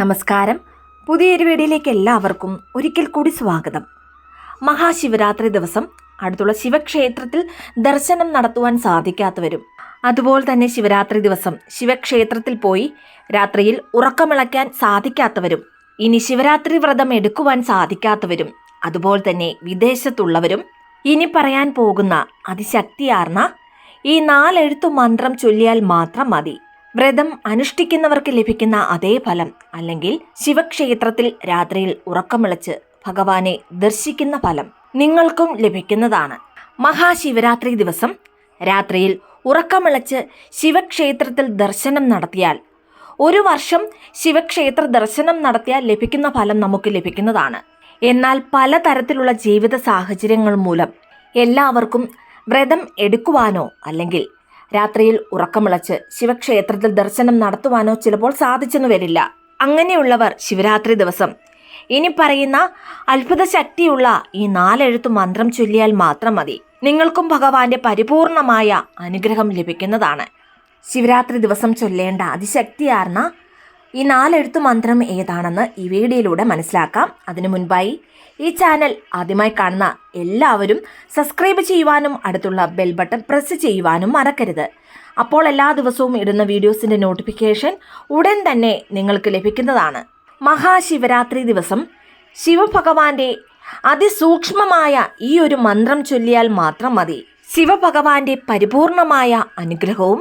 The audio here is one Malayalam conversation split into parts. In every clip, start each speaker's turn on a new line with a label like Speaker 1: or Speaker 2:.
Speaker 1: നമസ്കാരം. പുതിയൊരു വീഡിയോയിലേക്ക് എല്ലാവർക്കും ഒരിക്കൽ കൂടി സ്വാഗതം. മഹാശിവരാത്രി ദിവസം അടുത്തുള്ള ശിവക്ഷേത്രത്തിൽ ദർശനം നടത്തുവാൻ സാധിക്കാത്തവരും. അതുപോലെ തന്നെ ശിവരാത്രി ദിവസം ശിവക്ഷേത്രത്തിൽ പോയി രാത്രിയിൽ ഉറക്കമിളയ്ക്കാൻ സാധിക്കാത്തവരും ഇനി ശിവരാത്രി വ്രതം എടുക്കുവാൻ സാധിക്കാത്തവരും അതുപോലെ തന്നെ വിദേശത്തുള്ളവരും ഇനി പറയാൻ പോകുന്ന അതിശക്തിയാർന്ന ഈ നാലെഴുത്തു മന്ത്രം ചൊല്ലിയാൽ മാത്രം മതി. വ്രതം അനുഷ്ഠിക്കുന്നവർക്ക് ലഭിക്കുന്ന അതേ ഫലം അല്ലെങ്കിൽ ശിവക്ഷേത്രത്തിൽ രാത്രിയിൽ ഉറക്കമിളച്ച് ഭഗവാനെ ദർശിക്കുന്ന ഫലം നിങ്ങൾക്കും ലഭിക്കുന്നതാണ്. മഹാശിവരാത്രി ദിവസം രാത്രിയിൽ ഉറക്കമിളച്ച് ശിവക്ഷേത്രത്തിൽ ദർശനം നടത്തിയാൽ ഒരു വർഷം ശിവക്ഷേത്ര ദർശനം നടത്തിയാൽ ലഭിക്കുന്ന ഫലം നമുക്ക് ലഭിക്കുന്നതാണ്. എന്നാൽ പലതരത്തിലുള്ള ജീവിത സാഹചര്യങ്ങൾ മൂലം എല്ലാവർക്കും വ്രതം എടുക്കുവാനോ അല്ലെങ്കിൽ രാത്രിയിൽ ഉറക്കമിളച്ച് ശിവക്ഷേത്രത്തിൽ ദർശനം നടത്തുവാനോ ചിലപ്പോൾ സാധിച്ചെന്നു വരില്ല. അങ്ങനെയുള്ളവർ ശിവരാത്രി ദിവസം. ഇനി പറയുന്ന അത്ഭുത ശക്തിയുള്ള ഈ നാലെഴുത്ത് മന്ത്രം ചൊല്ലിയാൽ മാത്രം മതി. നിങ്ങൾക്കും ഭഗവാന്റെ പരിപൂർണമായ അനുഗ്രഹം ലഭിക്കുന്നതാണ്. ശിവരാത്രി ദിവസം ചൊല്ലേണ്ട അതിശക്തിയാർന്ന ഈ നാലെഴുത്തു മന്ത്രം ഏതാണെന്ന് ഈ വീഡിയോയിലൂടെ മനസ്സിലാക്കാം. അതിനു മുൻപായി ഈ ചാനൽ ആദ്യമായി കാണുന്ന എല്ലാവരും സബ്സ്ക്രൈബ് ചെയ്യുവാനും അടുത്തുള്ള ബെൽ ബട്ടൺ പ്രസ് ചെയ്യുവാനും മറക്കരുത്. അപ്പോൾ എല്ലാ ദിവസവും ഇടുന്ന വീഡിയോസിന്റെ നോട്ടിഫിക്കേഷൻ ഉടൻ തന്നെ നിങ്ങൾക്ക് ലഭിക്കുന്നതാണ്. മഹാശിവരാത്രി ദിവസം ശിവഭഗവാന്റെ അതിസൂക്ഷ്മമായ ഈ ഒരു മന്ത്രം ചൊല്ലിയാൽ മാത്രം മതി. ശിവഭഗവാന്റെ പരിപൂർണമായ അനുഗ്രഹവും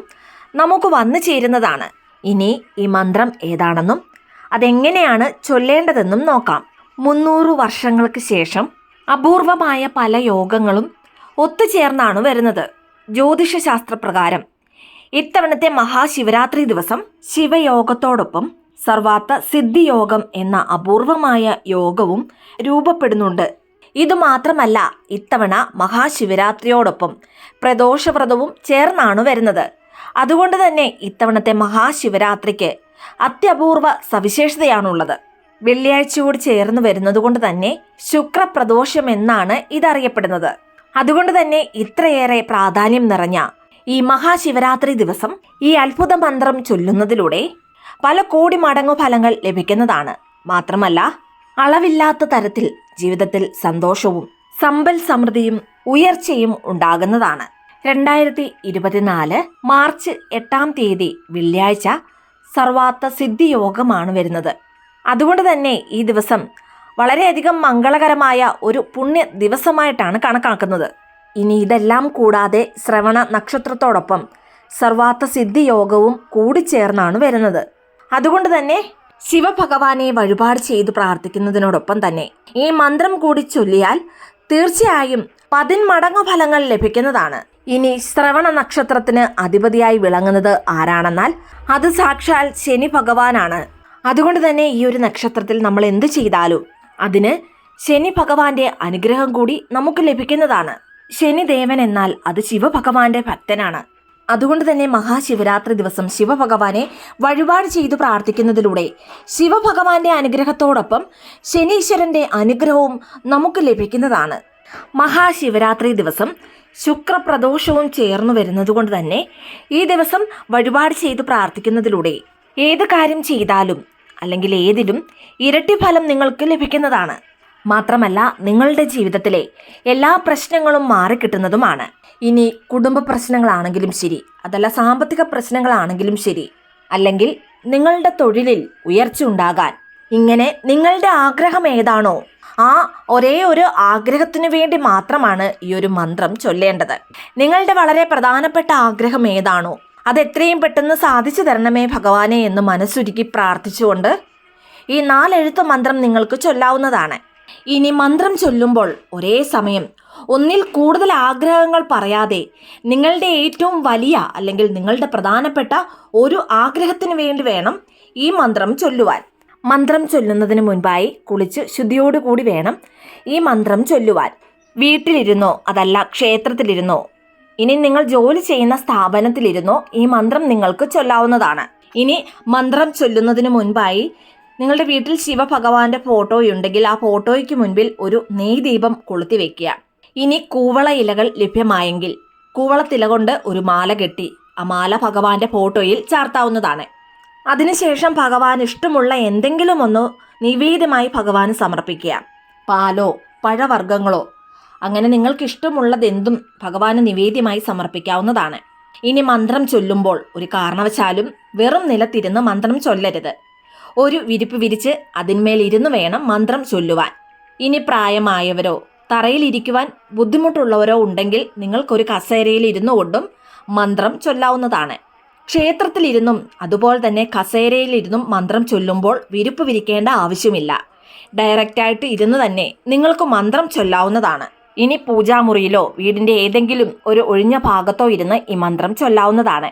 Speaker 1: നമുക്ക് വന്നു ചേരുന്നതാണ്. ഇനി ഈ മന്ത്രം ഏതാണെന്നും അതെങ്ങനെയാണ് ചൊല്ലേണ്ടതെന്നും നോക്കാം. മുന്നൂറ് വർഷങ്ങൾക്ക് ശേഷം അപൂർവമായ പല യോഗങ്ങളും ഒത്തുചേർന്നാണ് വരുന്നത്. ജ്യോതിഷശാസ്ത്രപ്രകാരം ഇത്തവണത്തെ മഹാശിവരാത്രി ദിവസം ശിവയോഗത്തോടൊപ്പം സർവാത്ത സിദ്ധിയോഗം എന്ന അപൂർവമായ യോഗവും രൂപപ്പെടുന്നുണ്ട്. ഇതുമാത്രമല്ല ഇത്തവണ മഹാശിവരാത്രിയോടൊപ്പം പ്രദോഷവ്രതവും ചേർന്നാണ് വരുന്നത്. അതുകൊണ്ട് തന്നെ ഇത്തവണത്തെ മഹാശിവരാത്രിക്ക് അത്യപൂർവ സവിശേഷതയാണുള്ളത്. വെള്ളിയാഴ്ചയോട് ചേർന്ന് വരുന്നതുകൊണ്ട് തന്നെ ശുക്രപ്രദോഷം എന്നാണ് ഇതറിയപ്പെടുന്നത്. അതുകൊണ്ട് തന്നെ ഇത്രയേറെ പ്രാധാന്യം നിറഞ്ഞ ഈ മഹാശിവരാത്രി ദിവസം ഈ അത്ഭുത മന്ത്രം ചൊല്ലുന്നതിലൂടെ പല കോടി മടങ്ങു ഫലങ്ങൾ ലഭിക്കുന്നതാണ്. മാത്രമല്ല അളവില്ലാത്ത തരത്തിൽ ജീവിതത്തിൽ സന്തോഷവും സമ്പൽ സമൃദ്ധിയും ഉയർച്ചയും ഉണ്ടാകുന്നതാണ്. രണ്ടായിരത്തി ഇരുപത്തിനാല് മാർച്ച് എട്ടാം തീയതി വെള്ളിയാഴ്ച സർവാത്ത സിദ്ധി യോഗമാണ് വരുന്നത്. അതുകൊണ്ട് തന്നെ ഈ ദിവസം വളരെയധികം മംഗളകരമായ ഒരു പുണ്യ ദിവസമായിട്ടാണ് കണക്കാക്കുന്നത്. ഇനി ഇതെല്ലാം കൂടാതെ ശ്രവണ നക്ഷത്രത്തോടൊപ്പം സർവാത്ത സിദ്ധി യോഗവും കൂടി ചേർന്നാണ് വരുന്നത്. അതുകൊണ്ട് തന്നെ ശിവഭഗവാനെ വഴിപാട് ചെയ്ത് പ്രാർത്ഥിക്കുന്നതിനോടൊപ്പം തന്നെ ഈ മന്ത്രം കൂടി ചൊല്ലിയാൽ തീർച്ചയായും പതിന്മടങ്ങ് ഫലങ്ങൾ ലഭിക്കുന്നതാണ്. ഇനി ശ്രവണ നക്ഷത്രത്തിന് അധിപതിയായി വിളങ്ങുന്നത് ആരാണെന്നാൽ അത് സാക്ഷാൽ ശനി ഭഗവാനാണ്. അതുകൊണ്ട് തന്നെ ഈ ഒരു നക്ഷത്രത്തിൽ നമ്മൾ എന്ത് ചെയ്താലും അതിന് ശനി ഭഗവാന്റെ അനുഗ്രഹം കൂടി നമുക്ക് ലഭിക്കുന്നതാണ്. ശനിദേവൻ എന്നാൽ അത് ശിവഭഗവാന്റെ ഭക്തനാണ്. അതുകൊണ്ട് തന്നെ മഹാശിവരാത്രി ദിവസം ശിവഭഗവാനെ വഴിപാട് ചെയ്തു പ്രാർത്ഥിക്കുന്നതിലൂടെ ശിവഭഗവാന്റെ അനുഗ്രഹത്തോടൊപ്പം ശനീശ്വരന്റെ അനുഗ്രഹവും നമുക്ക് ലഭിക്കുന്നതാണ്. മഹാശിവരാത്രി ദിവസം ശുക്രപ്രദോഷവും ചേർന്നു വരുന്നതുകൊണ്ട് തന്നെ ഈ ദിവസം വഴിപാട് ചെയ്ത് പ്രാർത്ഥിക്കുന്നതിലൂടെ ഏത് കാര്യം ചെയ്താലും അല്ലെങ്കിൽ ഏതിലും ഇരട്ടി ഫലം നിങ്ങൾക്ക് ലഭിക്കുന്നതാണ്. മാത്രമല്ല നിങ്ങളുടെ ജീവിതത്തിലെ എല്ലാ പ്രശ്നങ്ങളും മാറിക്കിട്ടുന്നതുമാണ്. ഇനി കുടുംബ പ്രശ്നങ്ങളാണെങ്കിലും ശരി അതല്ല സാമ്പത്തിക പ്രശ്നങ്ങളാണെങ്കിലും ശരി അല്ലെങ്കിൽ നിങ്ങളുടെ തൊഴിലിൽ ഉയർച്ച ഉണ്ടാകാൻ ഇങ്ങനെ നിങ്ങളുടെ ആഗ്രഹം ഏതാണോ ആ ഒരേ ഒരു ആഗ്രഹത്തിനു വേണ്ടി മാത്രമാണ് ഈ ഒരു മന്ത്രം ചൊല്ലേണ്ടത്. നിങ്ങളുടെ വളരെ പ്രധാനപ്പെട്ട ആഗ്രഹം ഏതാണോ? അത് എത്രയും പെട്ടെന്ന് സാധിച്ചു തരണമേ ഭഗവാനെ എന്ന് മനസ്സുരുക്കി പ്രാർത്ഥിച്ചുകൊണ്ട് ഈ നാലെഴുത്ത് മന്ത്രം നിങ്ങൾക്ക് ചൊല്ലാവുന്നതാണ്. ഇനി മന്ത്രം ചൊല്ലുമ്പോൾ ഒരേ സമയം ഒന്നിൽ കൂടുതൽ ആഗ്രഹങ്ങൾ പറയാതെ നിങ്ങളുടെ ഏറ്റവും വലിയ അല്ലെങ്കിൽ നിങ്ങളുടെ പ്രധാനപ്പെട്ട ഒരു ആഗ്രഹത്തിന് വേണ്ടി വേണം ഈ മന്ത്രം ചൊല്ലുവാൻ. മന്ത്രം ചൊല്ലുന്നതിന് മുൻപായി കുളിച്ച് ശുദ്ധിയോടുകൂടി വേണം. ഈ മന്ത്രം ചൊല്ലുവാൻ. വീട്ടിലിരുന്നോ? അതല്ല ക്ഷേത്രത്തിലിരുന്നോ? ഇനി നിങ്ങൾ ജോലി ചെയ്യുന്ന സ്ഥാപനത്തിലിരുന്നോ? ഈ മന്ത്രം നിങ്ങൾക്ക് ചൊല്ലാവുന്നതാണ്. ഇനി മന്ത്രം ചൊല്ലുന്നതിന് മുൻപായി നിങ്ങളുടെ വീട്ടിൽ ശിവഭഗവാന്റെ ഫോട്ടോയുണ്ടെങ്കിൽ ആ ഫോട്ടോയ്ക്ക് മുൻപിൽ ഒരു നെയ്ദീപം കൊളുത്തി വെക്കുക ഇനി കൂവള ഇലകൾ ലഭ്യമായെങ്കിൽ കൂവളത്തില കൊണ്ട് ഒരു മാല കെട്ടി ആ മാല ഭഗവാന്റെ ഫോട്ടോയിൽ ചാർത്താവുന്നതാണ്. അതിനുശേഷം ഭഗവാൻ ഇഷ്ടമുള്ള എന്തെങ്കിലും ഒന്ന് നിവേദ്യമായി ഭഗവാന് സമർപ്പിക്കുക. പാലോ പഴവർഗങ്ങളോ. അങ്ങനെ നിങ്ങൾക്ക് ഇഷ്ടമുള്ളതെന്തും ഭഗവാന് നിവേദ്യമായി സമർപ്പിക്കാവുന്നതാണ്. ഇനി മന്ത്രം ചൊല്ലുമ്പോൾ ഒരു കാരണവശാലും വെറും നിലത്തിരുന്ന് മന്ത്രം ചൊല്ലരുത്. ഒരു വിരിപ്പ് വിരിച്ച് അതിന്മേൽ ഇരുന്ന് വേണം മന്ത്രം ചൊല്ലുവാൻ. ഇനി പ്രായമായവരോ തറയിലിരിക്കുവാൻ ബുദ്ധിമുട്ടുള്ളവരോ ഉണ്ടെങ്കിൽ നിങ്ങൾക്കൊരു കസേരയിൽ ഇരുന്നു കൊണ്ടും മന്ത്രം ചൊല്ലാവുന്നതാണ്. ക്ഷേത്രത്തിലിരുന്നും അതുപോലെ തന്നെ കസേരയിലിരുന്നും മന്ത്രം ചൊല്ലുമ്പോൾ വിരിപ്പ് വിരിക്കേണ്ട ആവശ്യമില്ല. ഡയറക്റ്റായിട്ട് ഇരുന്ന് തന്നെ നിങ്ങൾക്ക് മന്ത്രം ചൊല്ലാവുന്നതാണ്. ഇനി പൂജാമുറിയിലോ വീടിന്റെ ഏതെങ്കിലും ഒരു ഒഴിഞ്ഞ ഭാഗത്തോ ഇരുന്ന് ഈ മന്ത്രം ചൊല്ലാവുന്നതാണ്.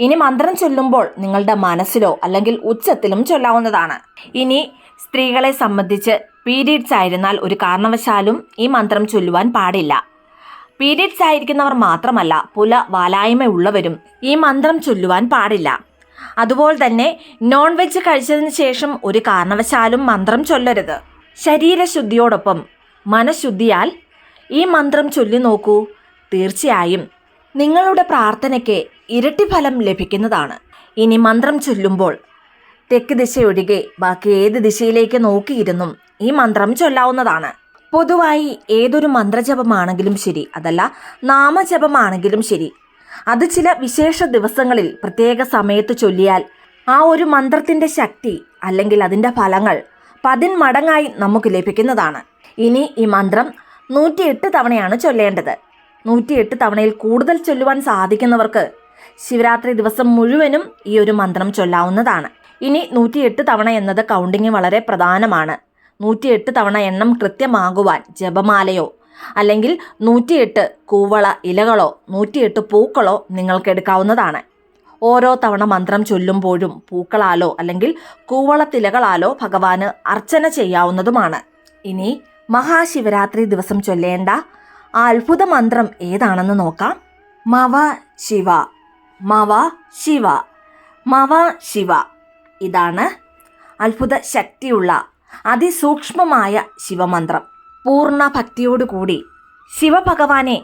Speaker 1: ഇനി മന്ത്രം ചൊല്ലുമ്പോൾ നിങ്ങളുടെ മനസ്സിലോ അല്ലെങ്കിൽ ഉച്ചത്തിലും ചൊല്ലാവുന്നതാണ്. ഇനി സ്ത്രീകളെ സംബന്ധിച്ച് പീരീഡ്സ് ആയിരുന്നാൽ ഒരു കാരണവശാലും ഈ മന്ത്രം ചൊല്ലുവാൻ പാടില്ല. പീരീഡ്സ് ആയിരിക്കുന്നവർ മാത്രമല്ല പുല വാലായ്മയുള്ളവരും ഈ മന്ത്രം ചൊല്ലുവാൻ പാടില്ല. അതുപോലെ തന്നെ നോൺ വെജ് കഴിച്ചതിന് ശേഷം ഒരു കാരണവശാലും മന്ത്രം ചൊല്ലരുത്. ശരീരശുദ്ധിയോടൊപ്പം മനഃശുദ്ധിയാൽ ഈ മന്ത്രം ചൊല്ലി നോക്കൂ. തീർച്ചയായും നിങ്ങളുടെ പ്രാർത്ഥനയ്ക്ക് ഇരട്ടി ഫലം ലഭിക്കുന്നതാണ്. ഇനി മന്ത്രം ചൊല്ലുമ്പോൾ തെക്ക് ദിശയൊഴികെ ബാക്കി ഏത് ദിശയിലേക്ക് നോക്കിയിരുന്നും ഈ മന്ത്രം ചൊല്ലാവുന്നതാണ്. പൊതുവായി ഏതൊരു മന്ത്രജപമാണെങ്കിലും ശരി അതല്ല നാമജപമാണെങ്കിലും ശരി. അത് ചില വിശേഷ ദിവസങ്ങളിൽ പ്രത്യേക സമയത്ത് ചൊല്ലിയാൽ ആ ഒരു മന്ത്രത്തിന്റെ ശക്തി അല്ലെങ്കിൽ അതിന്റെ ഫലങ്ങൾ പതിന്മടങ്ങായി നമുക്ക് ലഭിക്കുന്നതാണ്. ഇനി ഈ മന്ത്രം നൂറ്റിയെട്ട് തവണയാണ് ചൊല്ലേണ്ടത്. നൂറ്റിയെട്ട് തവണയിൽ കൂടുതൽ ചൊല്ലുവാൻ സാധിക്കുന്നവർക്ക് ശിവരാത്രി ദിവസം മുഴുവനും ഈ ഒരു മന്ത്രം ചൊല്ലാവുന്നതാണ്. ഇനി നൂറ്റിയെട്ട് തവണ എന്നത് കൗണ്ടിങ് വളരെ പ്രധാനമാണ്. നൂറ്റിയെട്ട് തവണ എണ്ണം കൃത്യമാകുവാൻ ജപമാലയോ അല്ലെങ്കിൽ നൂറ്റിയെട്ട് കൂവള ഇലകളോ നൂറ്റിയെട്ട് പൂക്കളോ നിങ്ങൾക്ക് എടുക്കാവുന്നതാണ്. ഓരോ തവണ മന്ത്രം ചൊല്ലുമ്പോഴും പൂക്കളാലോ അല്ലെങ്കിൽ കൂവളത്തിലകളാലോ ഭഗവാന് അർച്ചന ചെയ്യാവുന്നതുമാണ്. ഇനി മഹാശിവരാത്രി ദിവസം ചൊല്ലേണ്ട ആ അത്ഭുത മന്ത്രം ഏതാണെന്ന് നോക്കാം. മവ ശിവ മവ ശിവ മവ ശിവ. ഇതാണ് അത്ഭുത ശക്തിയുള്ള അതിസൂക്ഷ്മമായ ശിവമന്ത്രം. പൂർണ ഭക്തിയോടുകൂടി ശിവഭഗവാനെ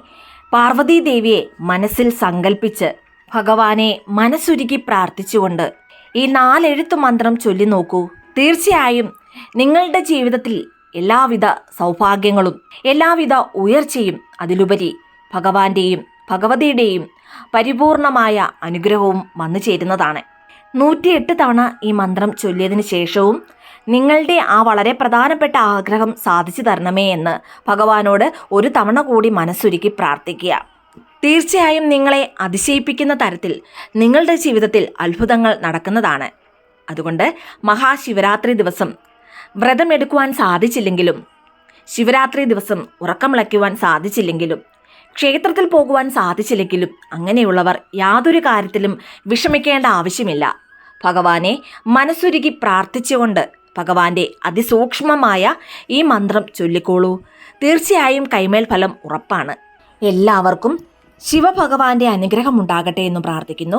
Speaker 1: പാർവതീദേവിയെ മനസ്സിൽ സങ്കല്പിച്ച് ഭഗവാനെ മനസ്സുരുക്കി പ്രാർത്ഥിച്ചുകൊണ്ട് ഈ നാലെഴുത്തു മന്ത്രം ചൊല്ലി നോക്കൂ. തീർച്ചയായും നിങ്ങളുടെ ജീവിതത്തിൽ എല്ലാവിധ സൗഭാഗ്യങ്ങളും എല്ലാവിധ ഉയർച്ചയും അതിലുപരി ഭഗവാന്റെയും ഭഗവതിയുടെയും പരിപൂർണമായ അനുഗ്രഹവും വന്നു ചേരുന്നതാണ് നൂറ്റിയെട്ട് തവണ ഈ മന്ത്രം ചൊല്ലിയതിനു ശേഷവും നിങ്ങളുടെ ആ വളരെ പ്രധാനപ്പെട്ട ആഗ്രഹം സാധിച്ചു തരണമേ എന്ന് ഭഗവാനോട് ഒരു തവണ കൂടി മനസ്സൊരുക്കി പ്രാർത്ഥിക്കുക. തീർച്ചയായും നിങ്ങളെ അതിശയിപ്പിക്കുന്ന തരത്തിൽ നിങ്ങളുടെ ജീവിതത്തിൽ അത്ഭുതങ്ങൾ നടക്കുന്നതാണ്. അതുകൊണ്ട് മഹാശിവരാത്രി ദിവസം വ്രതമെടുക്കുവാൻ സാധിച്ചില്ലെങ്കിലും ശിവരാത്രി ദിവസം ഉറക്കമിളയ്ക്കുവാൻ സാധിച്ചില്ലെങ്കിലും ക്ഷേത്രത്തിൽ പോകുവാൻ സാധിച്ചില്ലെങ്കിലും അങ്ങനെയുള്ളവർ യാതൊരു കാര്യത്തിലും വിഷമിക്കേണ്ട ആവശ്യമില്ല. ഭഗവാനെ മനസ്സുരുകി പ്രാർത്ഥിച്ചുകൊണ്ട് ഭഗവാന്റെ അതിസൂക്ഷ്മമായ ഈ മന്ത്രം ചൊല്ലിക്കോളൂ. തീർച്ചയായും കൈമേൽ ഫലം ഉറപ്പാണ്. എല്ലാവർക്കും ശിവഭഗവാന്റെ അനുഗ്രഹം ഉണ്ടാകട്ടെ എന്ന് പ്രാർത്ഥിക്കുന്നു.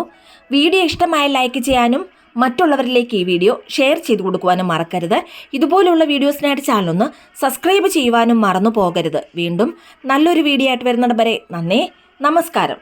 Speaker 1: വീഡിയോ ഇഷ്ടമായ ലൈക്ക് ചെയ്യാനും മറ്റുള്ളവരിലേക്ക് ഈ വീഡിയോ ഷെയർ ചെയ്തു കൊടുക്കുവാനും മറക്കരുത്. ഇതുപോലുള്ള വീഡിയോസിനായിട്ട് ചാനലൊന്ന് സബ്സ്ക്രൈബ് ചെയ്യുവാനും മറന്നു പോകരുത് വീണ്ടും നല്ലൊരു വീഡിയോ ആയിട്ട് വരുന്നിടം വരെ നന്ദി. നമസ്കാരം.